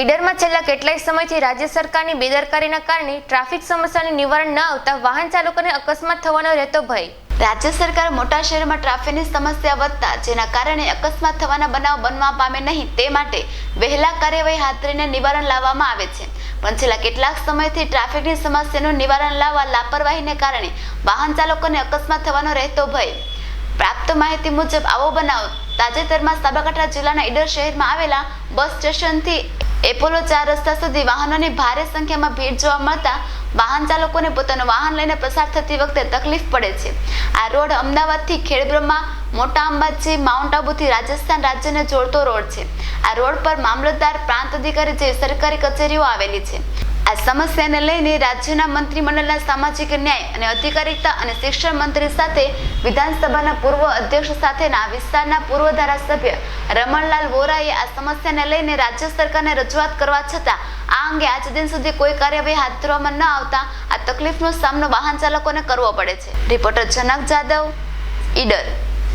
ઈડરમાં છેલ્લા કેટલાય સમયથી રાજ્ય સરકારની બેદરકારીના કારણે ટ્રાફિક સમસ્યાનું નિવારણ ન આવતા વાહન ચાલકોને અકસ્માત થવાનો રહેતો ભય. રાજ્ય સરકાર મોટા શહેરમાં ટ્રાફિકની સમસ્યા વધતા, જેના કારણે અકસ્માત થવાના બનાવ બનવા પામે નહીં તે માટે વહેલા કાર્યવાહી હાથ ધરીને નિવારણ લાવવામાં આવે છે. પણ છેલ્લા કેટલાક સમયથી ટ્રાફિકની સમસ્યાનું નિવારણ લાવવા લાપરવાહીને કારણે વાહન ચાલકોને અકસ્માત થવાનો રહેતો ભય. પ્રાપ્ત માહિતી મુજબ, આવો બનાવ તાજેતરમાં સાબરકાંઠા જિલ્લાના ઈડર શહેરમાં આવેલા બસ સ્ટેશનથી એપોલો ચાર રસ્તા સુધી વાહનોની ભારે સંખ્યામાં ભીડ જોવા મળતા વાહન ચાલકોને પોતાનું વાહન લઈને પસાર થતી વખતે તકલીફ પડે છે. આ રોડ અમદાવાદથી ખેડબ્રહ્મા, મોટા અંબાજી, માઉન્ટ આબુથી રાજસ્થાન રાજ્યને જોડતો રોડ છે. આ રોડ પર મામલતદાર પ્રાંત અધિકારી જેવી સરકારી કચેરીઓ આવેલી છે. આ સમસ્યાને લઈને રાજ્યના મંત્રીમંડળના સામાજિક ન્યાય અને અધિકારિતા અને શિક્ષણ મંત્રી સાથે વિધાનસભાના પૂર્વ અધ્યક્ષ સાથેના વિસ્તારના પૂર્વ ધારાસભ્ય રમણલાલ વોરાએ આ સમસ્યાને લઈને રાજ્ય સરકારને રજૂઆત કરવા છતાં આ અંગે આજ દિન સુધી કોઈ કાર્યવાહી હાથ ધરવામાં ન આવતા આ તકલીફનો સામનો વાહન ચાલકોને કરવો પડે છે. રિપોર્ટર જનક જાદવ, ઈડર.